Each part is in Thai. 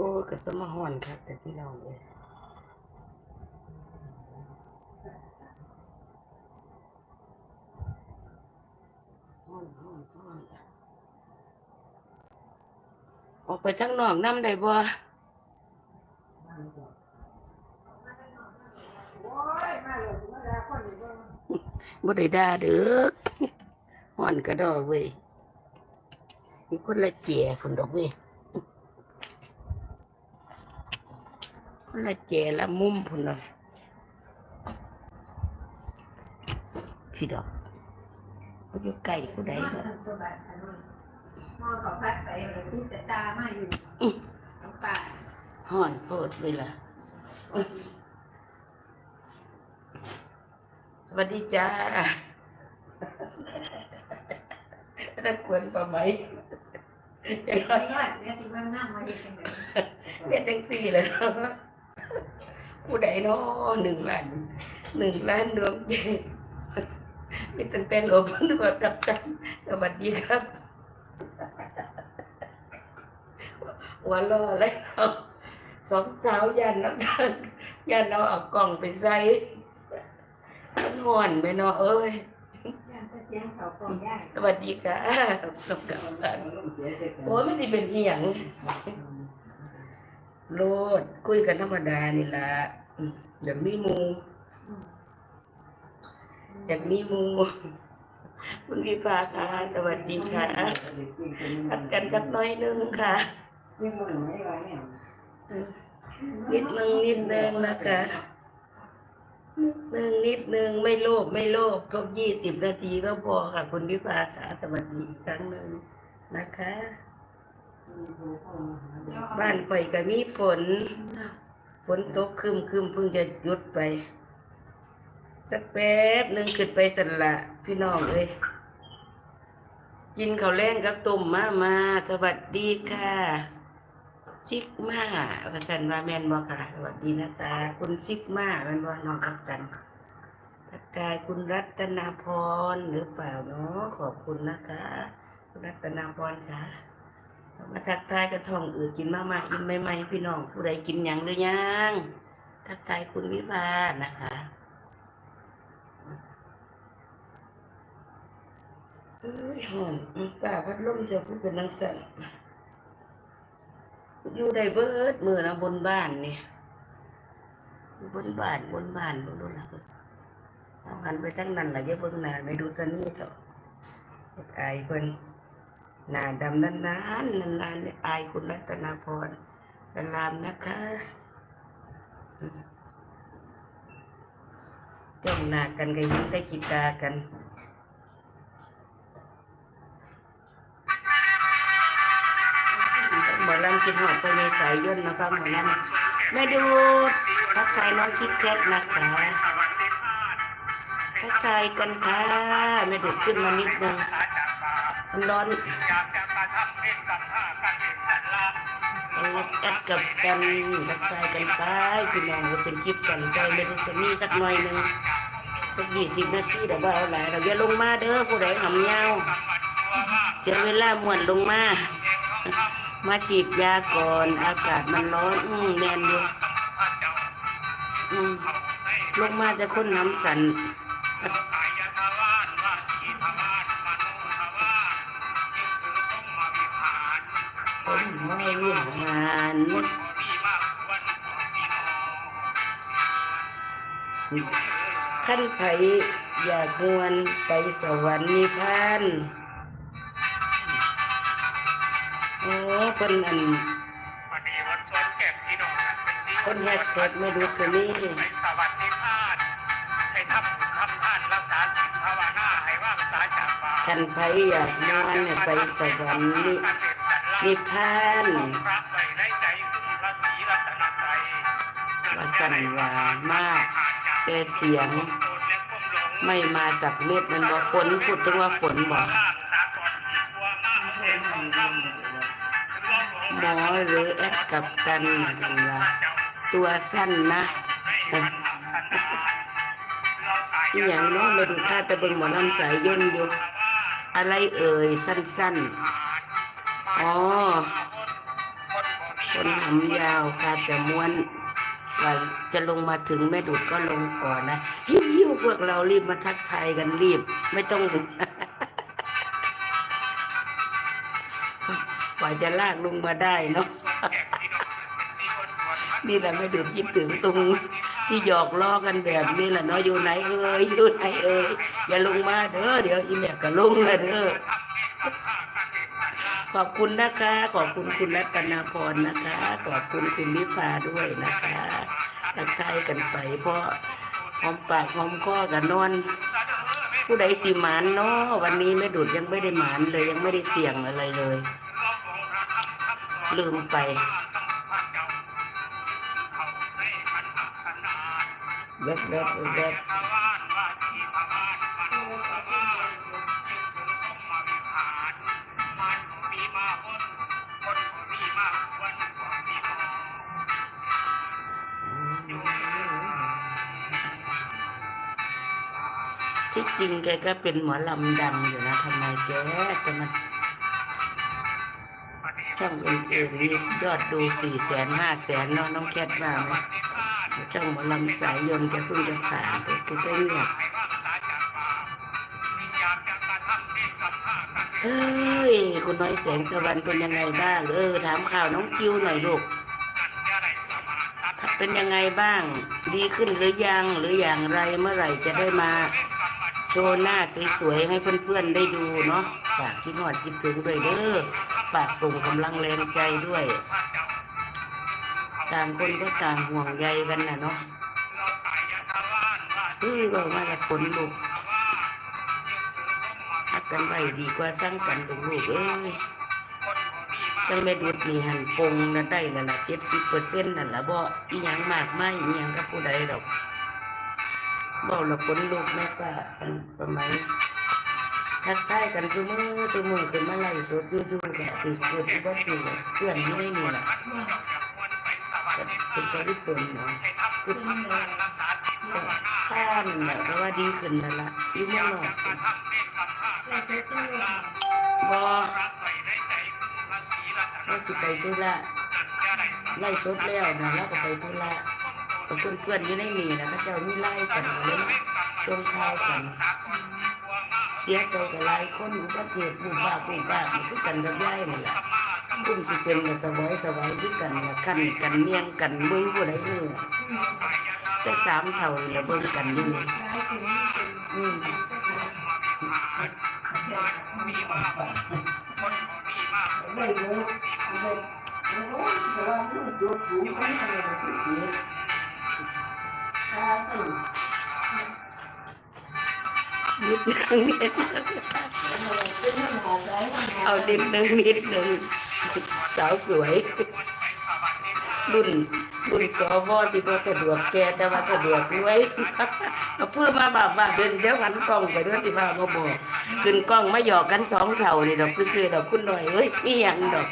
โอ้กระสมาห่อนครับแต่พี่น้องเลยห่อนห่อนห่อนออกไปทั้งนอกน้ำได้บ่บ่ได้ด่าเด้อห่อนกระดอกเว้ยมีคนละเจียคนดอกเว้ย คนละเจละมุมพุ่นเลยพี่ดอกเขาอยู่ไก่ผู้ใดก็หม้อเขาพัดไปเลยที่จะตามาอยู่น้ำปลาห่อนโพดเวลาสวัสดีจ้าตะกวนปลาไหมยังไอ้ยอดเนี่ยสิเบิ่งน้ำมาเห็นกันเลยเรียนจังสี่เลยเนาะ ผู้ใดเนาะหนึ่งล้านหนึ่งล้านดวงใจเป็นตั้งแต่หลวงพ่อว่ากับตันสวัสดีครับหัวล้อเลยเนาะสองสาวยันน้ำตาลยันเราเอากล่องไปใส่มันห่อนไปเนาะเอ้ยย่างก็เสียงเขากองย่างสวัสดีค่ะสมกับตันโอ้ยไม่ได้เป็นอีหยังโลดคุยกันธรรมดานี่ละ อืมอยากมีหมูอยากมีหมูคุณพี่พาค่ะ สวัสดีค่ะพัดกันสักหน้อยนึงค่ะ นิดนึงนิดนึงนะคะนิดนึงนิดนึงไม่โลภไม่โลภครบยี่สิบนาทีก็พอค่ะ คุณพิพาค่ะ สวัสดีอีกครั้งหนึ่งนะคะ บ้านข่อยก็มีฝน ฝนตกคึมคึมเพิ่งจะหยุดไป สักแป๊บหนึ่งขึ้นไปสันละพี่น้องเอ้ยกินข้าวแรงกับตุ่มมามาสวัสดีค่ะซิกมาประสันว่าแมนบอกค่ะ สวัสดีนะตาคุณซิกมาแมนว่าน้องกับกันทักทายคุณรัตนาพรหรือเปล่าเนาะขอบคุณนะคะ คุณรัตนาพรค่ะ มาทักทายกระท่องอืดกินมากๆอิ่มใหม่ๆพี่น้องผู้ใดกินยังหรือยังทักทายคุณวิภานะคะเอ้ยหอมอืมป้าพัดลมจะพูดเป็นนังสันอยู่ได้เบิดมือนะบนบ้านเนี่ยบนบ้านบนบ้านบนนู้นนะเอาหันไปทั้งนั้นแหละอย่าเบิ่งหน้าไม่ดูสนี่ต่อไอายเพิ่น หน้าดำนานๆนานๆเนี่ยอายคุณรัตนาพรสลามนะคะจ้องหน้ากันก็ยิ้มได้คิดตากันหมอลำคิดหอดไปในสายย่นนะคะหมอลำแม่ดูทักทายน้องคิดแคทนะคะทักทายกันค่ะแม่ดูขึ้นมานิดนึง มันร้อนแอดกับกันทักทายกันไปพี่น้องก็เป็นคลิปสั่นใส่เมนูสนี่สักหน่อยหนึ่งสักยี่สิบนาทีเดี๋ยวว่าเอาหลายเราอย่าลงมาเด้อผู้ใดหำเงาเจอเวลาหมวนลงมา มาฉีดยาก่อนอากาศมันร้อน อืมแน่นอยู่ลงมาจะคนน้ำสัน ไม่เรื่องงานขั้นไผอยากมวนไปสวรรค์นิพพานโอ้เพิ่นอันวันเก็บพี่น้องเป็นสีเพิ่นแฮกแท็กไม่ดูสนี่ไปสวัสดิภาพให้ทำทำท่านรักษาศีลภาวนาให้ว่าภาษาจากบาขันไผอยากมวนเนี่ยไปสวรรค์นิพพ นิพระไว้ในใจคุณพระศรีรัตนวาสั่นวามาก แต่เสียงไม่มาสักเม็ดมันว่าฝนพูดถึงว่าฝนบอกหมอหรือแอดกับกันนะสั่นว่าตัวสั้นนะอีหยังเนาะมาดูค่าตะเบิงหมอลำสายย่นอยู่ อะไรเอ่ยสั้นๆ อ๋อคนบ่มีคนหำยาวค่ะแต่ม้วนว่าจะลงมาถึงแม่ดุดก็ลงก่อนนะหิ้วๆพวกเรารีบมาทักทายกันรีบ ไม่ต้องกว่าจะลากลงมาได้เนาะนี่แหละแม่ดุดคิดถึงตรงที่หยอกล้อกันแบบนี้แหละเนาะอยู่ไหนเอ่ยอยู่ไหนเอ่ยอย่าลงมาเด้อเดี๋ยวอีแม่ก็ลงแล้วเด้อ ขอบคุณนะคะ ขอบคุณคุณรัตนาพรนะคะ ขอบคุณคุณวิภาด้วยนะคะทักทายกันไป เพราะหอมปากหอมคอกันนอน ผู้ใดสิหมานเนาะวันนี้แม่ดุดยังไม่ได้หมานเลยยังไม่ได้เสี่ยงอะไรเลย ลืมไปแวบแวบแวบ จริงแกก็เป็นหมอลำดังอยู่นะทำไมแกจะมาช่องอื่นๆมียอดดูสี่แสนห้าแสนเนาะน้องแคทว่าไหมช่องหมอลำสายยนต์แกเพิ่งจะผ่านแต่แกก็เงียบเอ้ยคุณน้อยแสงตะวันเป็นยังไงบ้าง เออ ถามข่าวน้องจิวหน่อยลูกเป็นยังไงบ้าง ดีขึ้นหรือยังหรืออย่างไรเมื่อไหร่จะได้มา โชว์หน้าสวยๆให้เพื่อนๆได้ดูเนาะฝากคิดหอดคิดถึงด้วยเด้อฝากส่งกำลังแรงใจด้วย ต่างคนก็ต่างห่วงใยกันนะเนาะเฮ้ยบอกมาละคนลูกฮักกันไว้ดีกว่าสร้างกันลูกๆเอ้ยจังแม่ดุดนี่หันปงนะได้แล้วล่ะเจ็ดสิบเปอร์เซ็นต์นั่นละบ่อีหยังมากไม่อีหยังกับผู้ใดดอก บอกเราคนลูกแม่ป้าอันประมาณทักทายกันคือมือคือมือขึ้นมาไล่สดอยู่ๆเนี่ยคือเกิดอุบัติเหตุเพื่อนที่นี่นี่แหละเป็นตัวที่ตนเนาะคือข้ามเนน่ะก็ว่าดีขึ้นแล้วล่ะอยู่เมืองนอกแล้วจะตู้บอเราสิไปธุระไล่ชดแล้วนะแล้วก็ไปธุระ กับเพื่อนๆอยู่ในนี่นะพระเจ้ามีไล่กันเลยส่งข่าวกัน เสียไปกับหลายคนอุบัติเหตุผู้บ้าผู้บ้าคือกันกับย่ายนี่แหละคุมสิเป็นสบายสบายคือกันละกันกันเนียงกันเบิ่งผู้ใดเด้อแต่สามเท่านี่ละเบิ่งกันอยู่นี่ร้ายถึงนี่เป็นอืมได้เลยได้โอ้ยแต่ว่ามันจุดอยู่ไม่ใช่เลย นิดนึงนิดนึงเป็นหน้าใจเอานิดนึงนิดนึงสาวสวย รุ่นรุ่นสวที่บ่สะดวกแกแต่ว่าสะดวกด้วยเอาเพื่อมาบาบาเดินเดี๋ยวหันกล้องไปเด้อสิบ้าบ่บอกขึ้นกล้องมาหยอกกันสองเท่านี่ดอกผู้ซื้อดอกคุณหน่อยเอ้ยอีหยังดอก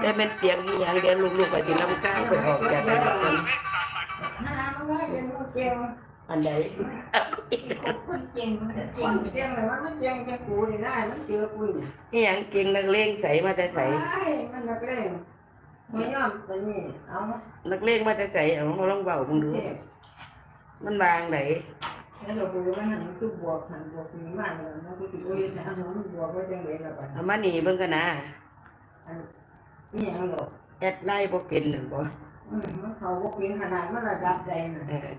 แต่เป็นเสียงอีหยังเดี๋ยวลูกๆก็สิรำคาญก็ออกจากกันอันน้ำว่ายังมูเจียวอันใดอาอีกคนเก่งมันจะคเก่งนเลยว่ามันเจียวจะกูนี่ได้มันเจอกูนี่อีหยังเก่งนักเลงใสมาแต่ใสไอ้มันนักเลงไม่ยอมตัวนี้เอามานักเลงมาแต่ใสเอามาลองเบามึงดู มันวางไหนแล้วเราดูว่าหันคือบวกหันบวกมีมากเลยนะกูติโอ้ยแต่อันนั้นบวกไว้จังเลยละบัดเอามานี่เบิ่งกันนะ นี่ยังหรอกแอดไลน์บ่เป็นนั่นบ่อืมมันเขาว่าเป็นขนาดมันระดับใดน่ะเออ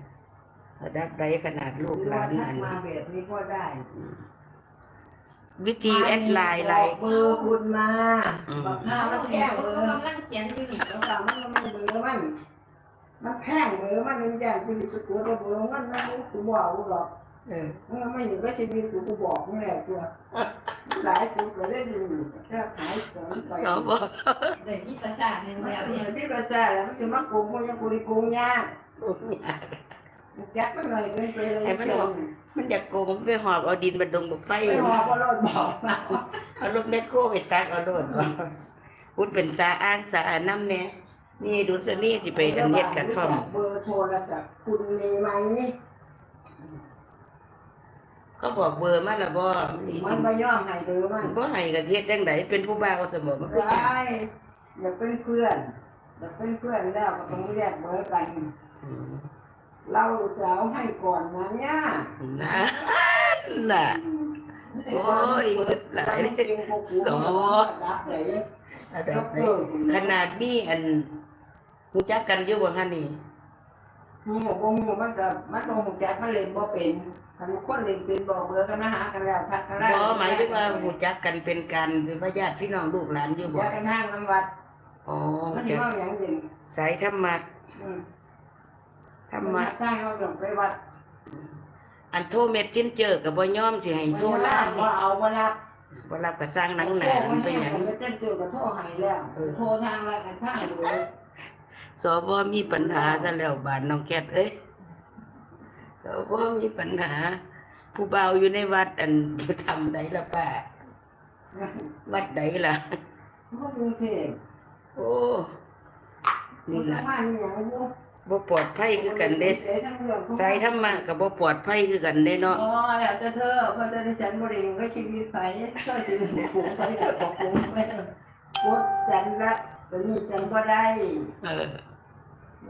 ระดับใดขนาดลูกหรือหลาว่านทันั่กนมาแบบนี้ก็ได้วิธีแอดไลน์ไลน์เบอร์คุณมาอืมบอกหน้าเรามันแก้แพงเบเบออร์ร์กำลังเขียนอยู่นี่แล้วเรามันมันเบอร์มัน มันแพงเบอร์มันเป็นอย่างที่สกุลเบอร์มันนะกูบอกกูหรอกเออมันไม่อยู่ก็ชีวิตกูกูบอกนี่แหละตัว หลายสุดก็ได้ดูแค่ขายของไปเอาบ่เดี๋ยวนี้ประสาทหนึ่งมันแล้วเหมืเนี่ยอนที่กระจายแล้วมันจะมาโกงมันยังกูได้โกงยากลูกเนี่ยจัดมันหน่อยเกินไปเลยมันอยากโกงมันไปหอบเอาดินมาดงบักไฟไปหอก็รอดบอกมาเอารถแมคโครไปตักเอาโดดบ่พูดเป็นสาอ้างสาอาน้ำแน่นี่ดูซะนี่สิไปอันเฮ็ดกระท่อมเบอร์โทรศัพท์คุณมีไหมข เขาบอกเบอร์มาและบ่มันอีมัสินไม่ยอมให้เบอร์มันบ่ให้กะเทียดจังไดเป็นผู้บ่าวเสมอมันคือหยังได้อยากเป็นเพื่อนอยากเป็นเพื่อนแล้วก็ต้องเรียกเบอร์กันอืมเราจะเอาให้ก่อนนะเนี่ยนั่นน่ะ โอ้ยหมดหลายเลยสอรับไหนระดับไหนขนาดมีอันรู้จักกันอยู่บ่ฮะนี่ หมูบงมูมันก็มันลงจักมันเล่นบ่เป็นคันคนเล่นเป็นบอกเบอร์กันมาหากันแล้วทักกันได้บ่หมายถึงว่ารู้จักกันเป็นกันเป็นญาติพี่น้องลูกหลานอยู่บ่จักกันห้างน้ำวัดอ๋อมันจะว่าอย่างอื่นสายธรรมะธรรมะใต้เขาต้องไปวัด อันโทรเม็ดชิ้นเจอกับบ่ยอมสิให้โทรลาว่าเอาบ่รับบ่รับก็สร้างหนังหนามันเป็นหยังไม่เต้นเจอกับโทรให้แล้วโทรทางอะไรกันทางเลย สบมีปัญหาซะแล้วบานน้องแคทเอ้ยสบมีปัญหา ผู้เบาวอยู่ในวัดอันทำใดล่ะป้าวัดใดล่ะเขากรุงเทพโอ้นี่ล่ะมานี่อย่างนี้บ่ปลอดภัยคือกันเด้สายธรรมะก็บ่ปลอดภัยคือกันเด้เนาะอ๋อแล้วแต่เธอเพราะจะได้ฉันบริเวณก็ชีวิตไปก็จะผูกไปก็ขอบคุณไปกดจันละตัวนี้จันก็ได้เออ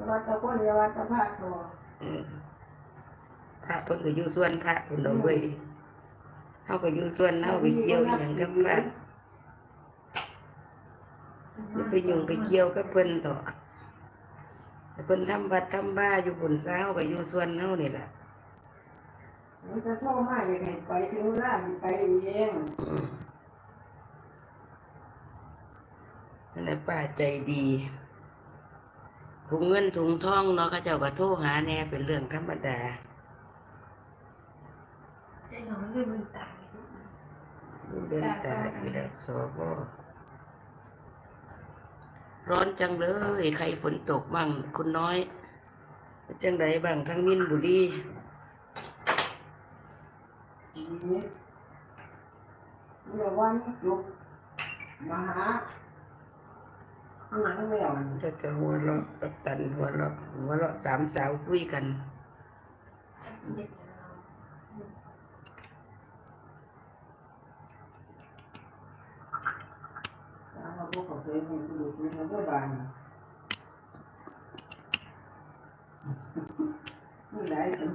วัดตะก้นยาวัดตะภาคตัวอืมพระเพิ่นก็อยู่ส่วนพระเพิ่นเอาไว้เฮาก็อยู่ส่วนเฮาไปเกี่ยวอหยังกับพระอย่าไปยุ่งไปเกี่ยวกับเพิ่นต่อแต่เพิ่นทำวัดทำบ้าอยู่บนเสาก็อยู่ส่วนเฮานี่ล่ะมันจะโทษมาอย่างไรไปถึงร้านไปเองอืมนั่นแหละป้าใจดี ถุงเงินถุงทองเนาะเขาเจ้าก็โทรหาแน่เป็นเรื่องธรรมดาใช่ของมันคือมันตายเดินตาอีดักสอบร้อนจังเลย ใครฝนตกบ้างคุณน้อยเป็นจังไดบ้างทั้งมินบุรีนี่เมื่อวันยุกมาหา หนังแล้วจะจะหัวเราะกัปตันหัวเราะหัวเราะสามสาวคุยกันเด็กเราพวกเขาเคยมีผู้ดูแลเมื่อบานนี่หลายคน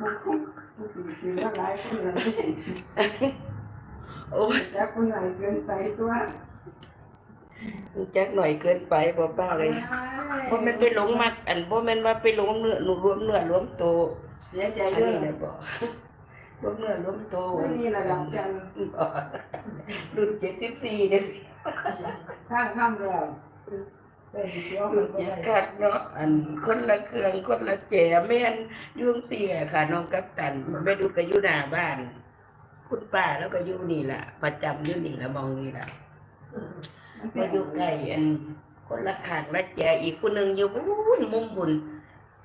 มันคุ้มมันคือคือว่าหลายคนเลยโอ้ยแต่คนไหนเกินไปตัว จักหน่อยเกินไปบ่ป้าเลยบ่แม่นไปหลงมักอันบ่แม่นว่าไปหลงเนื้อหนูรวมเนื้อรวมโตวเสียใจอันเด้นี้อนะบ่รวมเนื้อรวมโตวไม่มีระดับกันบ่รุ่น74เด้อข้างข้ามแล้วแต่เดี๋ยวมัรุ่นนก็เจ็ดได้ขัดเนาะอันคนละเครื่องคนละแจแม่นยุ่งเสียค่ะน้องกัปตันแม่ดูก็อยู่หน้าบ้าน คุณป้าแล้วก็อยู่นี่ล่ะประจำอยู่นี่ล่ะมองนี่ล่ะ มาอยู่ใกล้อันคนละขางละแจอีกคนหนึ่งอยู่บุญมุมบุญ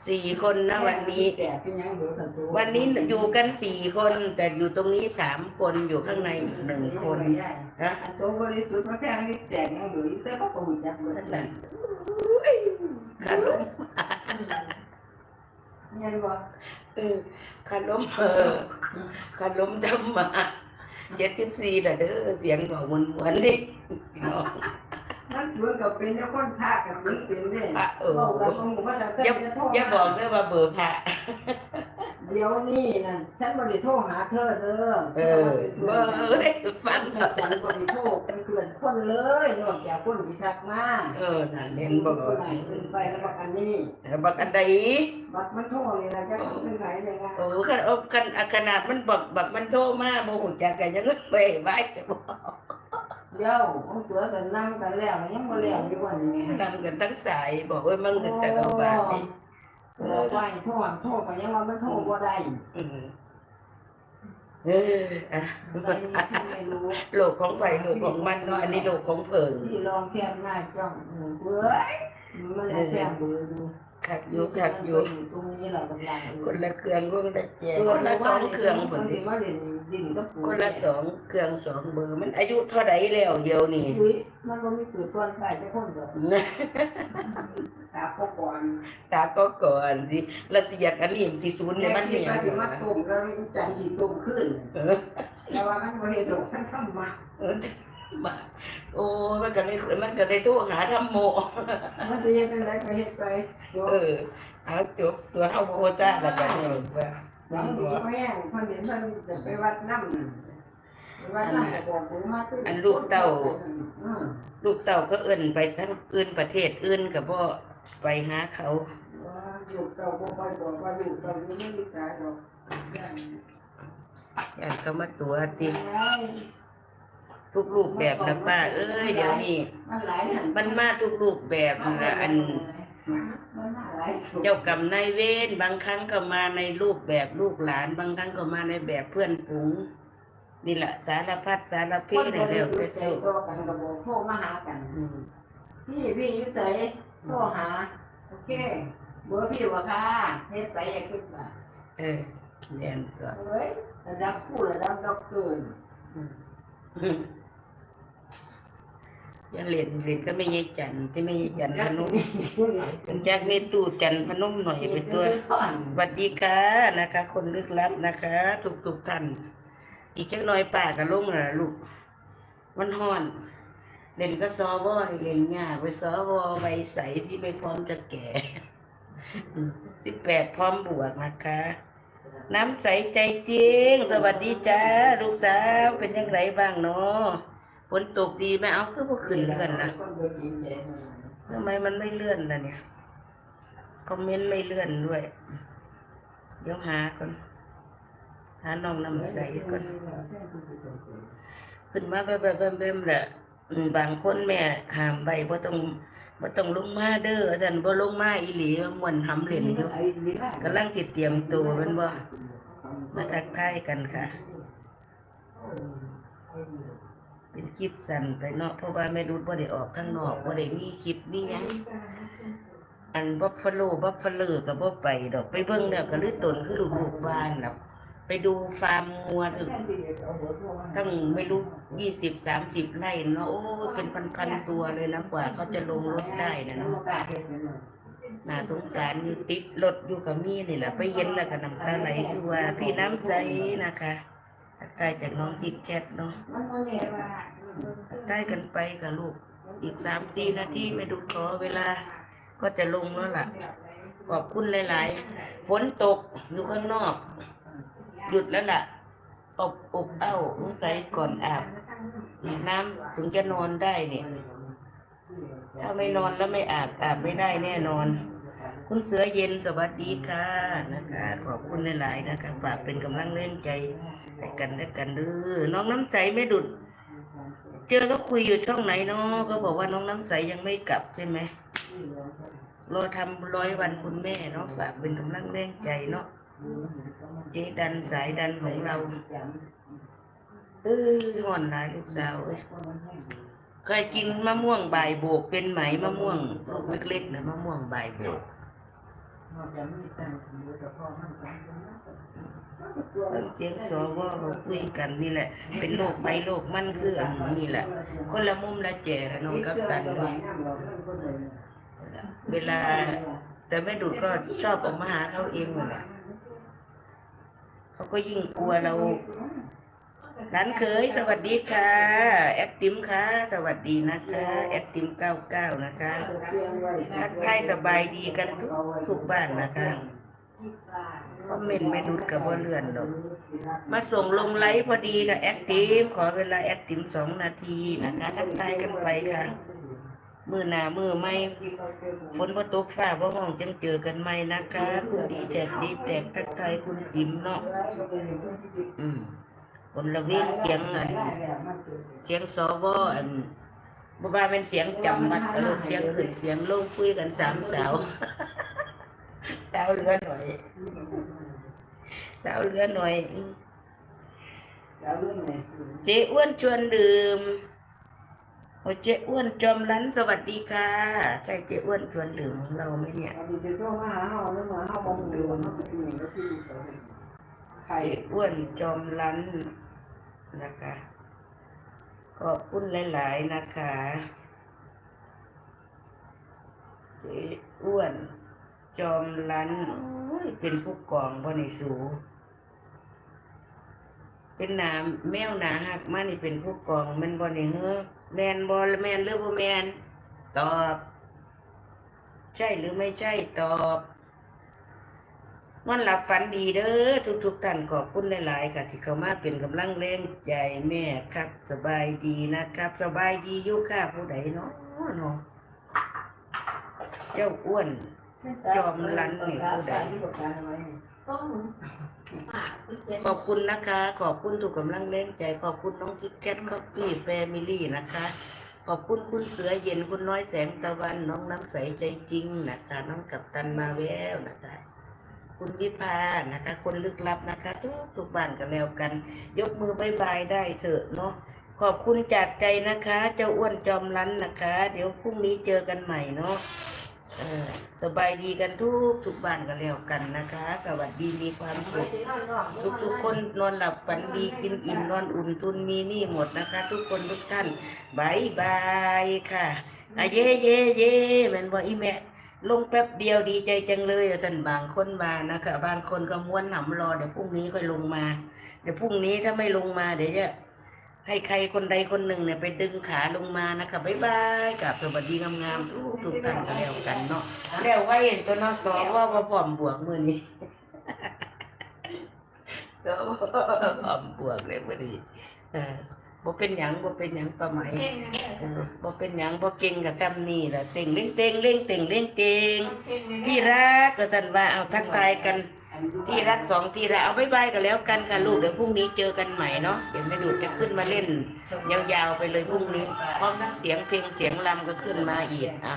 สี่คนนะวันนี้แต่เป็นยังอยู่กับตัววันนี้อยู่กันสี่คน แต่อยู่ตรงนี้สามคนอยู่ข้างในอีกหนึ่งคนฮะอันตัวบริสุทธิ์มาแพงที่แตกยังอยู่เสื้อก็คงจับเลยนั่นนั่นอุ้ยขนมเงี้ยบ่เออขนมเออขนมจำมา เจ็ดสิบสี่น่ะเด้อเสียงบอกมวนมวนๆนี่พี่น้องมันชวนกับเป็นเจ้าคนพากับมึงเป็นเด้พระเออบอกกับมึงว่าจะอย่าจะโทรอย่าบอกเด้อว่าเบอร์พระ เดี๋ยวนี้นั่นฉันบริโทรหาเธอเด้อเออเบอร์เอ้ยฟังฉันจันบริโทรเป็นเพื่อนคนเลยนอกจากคนที่ทักมาเออนั่นเห็นบอกไหนเป็นไปแล้วบอกอันนี้บักอันใดบัตรมันโทรนี่นะจะเป็นไหนเลยนะโอ้ขนาดขนาดขนาดมันบักบักมันโทรมาโมโหจักกันยังไม่ไหวแต่บอกเดี๋ยวผมเสือกันนั่งกันแล้วยังบ่แล้วอยู่วันนี้นำกันทั้งสายบอกว่ามันเกิดแต่ละบาทนี่ เราไปโทษโทษกันยังว่ามันโทษบ่ได้อืมเอออะไม่รู้โลกของไฟโลกของมันเนาะอันนี้โลกของเผิงที่ลองแคบหน้าจ้องเว้ยมันแคบเบื่อดู ขัดอยู่ขัดอยู่ตรงนี้เรากำลังคนละเครื่องวงละแจคนละสองเครื่องผลดิว่าเด่นดินก็ปูคนละสองเครื่องสองเบอร์มันอายุเท่าไหร่แล้วเดียวนี่ยุ้ยมันก็ไม่เกิดก้อนไข่จะคนเดียวตาก็ก่อนตาก็ก่อนสิแล้วสิอยากอันนี้ที่ศูนย์เนี่ยมัมันนเห็เนี่ยนว่าถึงมาต้มแล้วไม่ใจที่ต้มขึ้นเออแต่ว่ามันก็เห็นดอกมันทำมาเออมา โอ้ยมันก็เลยมันก็เลยโทรหาทำโมมันจะเห็นอะไรก็เห็นไปโยเออเอาจบตัวเอาโคจ้าแล้วกันเนี่ยว่าบางทีแม่คนเห็นมันจะไปวัดน้ำวัดน้ำบอกผมมาลูกเต่าก็เอื่นไปทั้งอื่นประเทศอื่นกับพ่ไปหาเขาลูกเต่าบอกไปบอกว่าลูกเต่าไม่ได้ตายหรอกอยากเขามาตัวติ ทุกรูปแบบนะป้า เอ้ยเดี๋ยวนี้มันหลายมันมาทุกรูปแบบนะอันมันมาหลายสุดเจ้ากรรมนายเวรบางครั้งก็มาในรูปแบบลูกหลาน บางครั้งก็มาในแบบเพื่อนฝูงนี่แหละสารพัดสารเพคนเนี่ยเดีเร็ยววแต่ใจสู้ตัวกันกับบอกโทรมาหากันอืมพี่พี่ยุ่ใส่โทรหาโอเคเบอร์พี่ว่าค่ะเฮ็ดไปอย่าคิดว่าเออเรียนตัวเฮ้ยระดับผู้ระดับด็อกเตอร์อืมอ ย่าเรียนเรียนก็ไม่ยายจันทร์ที่ไม่ยายจันทร์พนุ่มเป็นจากในตู้จันทร์พนุ่มหน่อยเป็นตัวสวัสดีค่ะนะคะ คนลึกลับนะคะทุกทุกๆท่านอีกจักหน่อยป่ากับลุงน่ะลูกมันฮ้อน เล่นก็ซอวอนี่เล่นยากไปซอวอใบใสที่ไม่พร้อมจะแก่สิบแปดพร้อมบวกนะคะ น้ำใสใจจริง สวัสดีจ้าลูกสาวเป็นยังไงบ้างเนาะฝ นตกดีไหมเอาคือพวกขึ้นเลื่อนนะทำไมมันไม่เลื่อนล่ะเนี่ย คอมเมนต์ไม่เลื่อนด้วย เดี๋ยวหาก่อน หาน้องน้ำใสก่อน ขึ้นมาแบบแบบแบบแบบแหละอืมบางคนแม่ห้ามไปบ่ต้องบ่ต้องลงมาเด้ออาจารย์บ่ลงมาอีหลีม่วนหำเล่นอยู่กำลังสิเตรียมตัวแมันบ่มาทักทายกันค่ะ เป็นคลิปสั้นไปเนาะเพราะว่าแม่ดูดบ่ได้ออกข้างนอกบ่ได้มีคลิปมีหยังอันบัฟฟาโลบัฟฟาเลอร์ก็บ่ไปดอกไปเบิ่งแล้วก็ลือตนคือลูกๆบ้านแล้วไปดูฟาร์มงัวถึงตั้งไม่รู้ยี่สิบสามสิบไร่เนาะโอ้ยเป็นพันๆตัวเลยนะกว่าเขาจะลงรถได้นะเนาะน่าสงสารอยู่ติดรถอยู่กับมีนี่แหละไปเย็นแล้วก็น้ำตาไหลคือว่าพี่น้ำใจนะคะ ทักทายจากน้องคิดแคทเนาะทักทายกันไปค่ะลูก อีกสามสี่นาทีไม่ดูขอเวลา ก็จะลงแล้วล่ะ ขอบคุณหลาย ๆ ฝนตกอยู่ข้างนอก หยุดแล้วล่ะ อบอบเอ้าต้องใส่ก่อนอาบน้ำถึงจะนอนได้เนี่ย ถ้าไม่นอนแล้วไม่อาบอาบไม่ได้แน่นอน คุณเสือเย็นสวัสดีค่ะนะคะ ขอบคุณหลาย ๆ นะคะฝากเป็นกำลังแรงใจให้กันและกันเด้อน้องน้ำใสไม่ดุด เจอเขาคุยอยู่ช่องไหนเนาะเขาบอกว่าน้องน้ำใสยังไม่กลับใช่ไหมรอทำร้อยวันคุณแม่เนาะฝากเป็นกำลังแรงใจเนาะเจ๊ดันสายดันของเราเออห่อนหลายลูกสาวเอ้ยเคยกินมะม่วงใบโบกเป็นไหมมะม่วงลูกเล็กๆนะมะม่วงใบโบกายโบกฟังเสียงสวเขาคุยกันนี่แหละ เป็นโรคใบโรคมันคืออันนี้แหละ คนละมุมละแจละน้องกับตันด้วยเวลา แต่แม่ดูดก็ชอบออกมาหาเขาเองเลยแหละเขาก็ยิ่งกลัวเรา หลานเคยสวัสดีค่ะ แอดติมค่ะ สวัสดีนะคะ แอดติมเก้าเก้านะคะทักทายสบายดีกันทุกทุกบ้านนะคะคอมเมนต์ไม่ดูดกับว่าเลื่อนหรอกมาส่งลงไลฟ์พอดีกับแอดติมขอเวลาแอดติมสองนาทีนะคะทักทายกันไปค่ะมือหนามือไม่ฝนบ่ตกฟ้าบ่ห้องจังเจอกันใหมนะคะ คุณดีแจกดีแจกทักทายคุณติ๋มเนาะอืม คนละเว้นเสียงอันเสียงสวอันบ่ว่าเป็นเสียงจำมัดเออเสียงขึ้นเสียงลงคุยกันสามสาวสาวเหลือหน่อยสาวเหลือหน่อยอืมเจ๊อ้วนชวนดื่มโอ้เจ๊อ้วนจอมรันสวัสดีค่ะใช่เจ๊อ้วนชวนดื่มของเราไหมเนี่ยอันนี้เป็นโทษมาหาเฮาแล้วมาเฮาบ่ดูมันก็อยู่ก็ที่ใครเจ๊อ้วนจอมรัน นะคะ ขอบคุณหลาย ๆ นะคะเจ๊อ้วน จอมรันเป็นผู้กองบ่ในสู เป็นหนาแมวหนาหักมานี่เป็นผู้กองแมันบ่ในเฮ้อแมนบอลแมนหรือบ่แมน ตอบ ใช่หรือไม่ใช่ตอบ มันหลับฝันดีเด้อทุกๆท่านขอบคุณหลายๆค่ะที่เข้ามาเป็นกำลังแรงใจแม่ครับ สบายดีนะครับ สบายดีอยู่ค่ะผู้ใดเนาะเนาะเจ้าอ้วนยอมรันนี่ผู้ใดขอบคุณนะคะ ขอบคุณทุกกำลังแรงใจ ขอบคุณน้องกิ๊กแคทคอฟฟี่แฟมิลี่นะคะขอบคุณคุณเสือเย็นคุณน้อยแสงตะวันน้องน้ำใสใจจริงนะคะ น้องกับตันมาแววนะคะ คุณวิภานะคะ คนลึกลับนะคะ ทุกทุกบ้านกันแล้วกัน ยกมือบายบายได้เถอะเนาะขอบคุณจากใจนะคะ เจ้าอ้วนจอมรันนะคะ เดี๋ยวพรุ่งนี้เจอกันใหม่เนาะเออสบายดีกันทุกทุกบ้านกันแล้วกันนะคะสวัสดีมีความสุขทุกทุกๆคนนอนหลับฝันดีกินอิ่มนอนอุ่นทุนมีนี่หมดนะคะ ทุกคนทุกท่านบายบายค่ะอะเย่เย่เย่แมันบอกอีแม่ ลงแป๊บเดียวดีใจจังเลยท่านบางคนมานะคะบางคนก็ม้วนหำรอเดี๋ยวพรุ่งนี้ค่อยลงมา เดี๋ยวพรุ่งนี้ถ้าไม่ลงมาเดี๋ยวจะให้ใครคนใดคนหนึ่งเนี่ยไปดึงขาลงมานะคะบายบายกับสวัสดีงามๆทุกทุกท่านกันแล้วกันเนาะแล้วไว้เห็นตัวนอสอว่าว่าพร้อมบวกมือนี้สอพร้อมบวกเลยมือนี้เออ บ่เป็นหยังบ่เป็นหยังประไหมเก่งนะเออบ่เป็นหยังบ่เก่งกับจำนี่ล่ะเต่งเล่งเต่งเล่งเต่งเล่งเต่งที่รักก็สันว่าเอาทักทายกัน ที่รักสองที่รักเอาบายบายกันแล้วกันค่ะลูกเดี๋ยวพรุ่งนี้เจอกันใหม่เนาะเดี๋ยวแม่ดูดจะขึ้นมาเล่น ยาวๆไปเลยพรุ่งนี้พร้อมทั้งเสียงเพลงเสียงลำก็ขึ้นมาอีกอะ